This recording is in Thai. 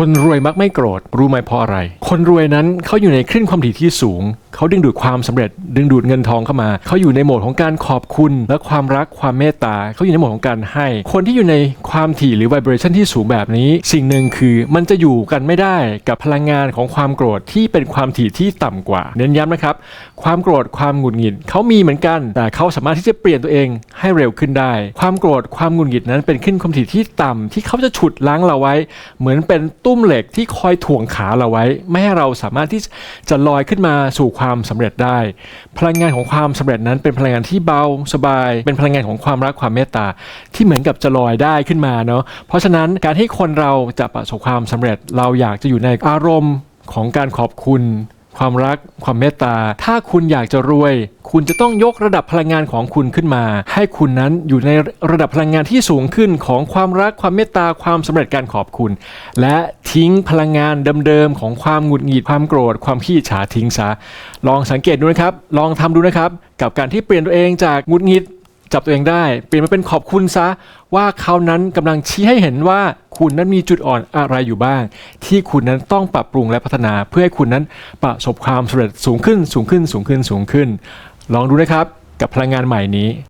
คนรวยมักไม่โกรธ รู้ไหมเพราะอะไร คนรวยนั้นเขาอยู่ในคลื่นความถี่ที่สูง เขาดึงดูดความสำเร็จ ดึงดูดเงินทองเข้ามา เขาอยู่ในโหมดของการขอบคุณ และความรักความเมตตา เขาอยู่ในโหมดของการให้ คนที่อยู่ในความถี่หรือ vibration ที่สูงแบบนี้ สิ่งหนึ่งคือมันจะอยู่กันไม่ได้กับพลังงานของความโกรธที่เป็นความถี่ที่ต่ำกว่า เน้นย้ำนะครับ ความโกรธความหงุดหงิดเขามีเหมือนกัน แต่เขาสามารถที่จะเปลี่ยนตัวเองให้เร็วขึ้นได้ ความโกรธความหงุดหงิดนั้นเป็นขึ้นความถี่ที่ต่ำที่เขาจะฉุดล้างเราไว้ เหมือนเป็นตุ้มเหล็กที่คอยถ่วงขาเราไว้ ไม่ให้เราสามารถที่จะลอยขึ้นมาสู่ความสำเร็จได้ พลังงานของความสำเร็จนั้นเป็นพลังงานที่เบาสบาย เป็นพลังงานของความรักความเมตตาที่เหมือนกับจะลอยได้ขึ้นมาเนาะเพราะฉะนั้นการที่คนเราจะประสบความสำเร็จเราอยากจะอยู่ในอารมณ์ของการขอบคุณ ความรัก ความเมตตา ถ้าคุณอยากจะรวย คุณจะต้องยกระดับพลังงานของคุณขึ้นมา ให้คุณนั้นอยู่ในระดับพลังงานที่สูงขึ้นของความรัก ความเมตตา ความสำเร็จการขอบคุณ และทิ้งพลังงานเดิมๆของความหงุดหงิด ความโกรธ ความขี้ฉาทิ้งซะ ลองสังเกตดูนะครับ ลองทำดูนะครับ กับการที่เปลี่ยนตัวเองจากหงุดหงิด จับตัวเองได้ เปลี่ยนมาเป็นขอบคุณซะ ว่าเขานั้นกำลังชี้ให้เห็นว่าคุณนั้นมีจุดอ่อนอะไรอยู่บ้าง ที่คุณนั้นต้องปรับปรุงและพัฒนา เพื่อให้คุณนั้นประสบความสำเร็จสูงขึ้นสูงขึ้นสูงขึ้นสูงขึ้น ลองดูนะครับกับพลังงานใหม่นี้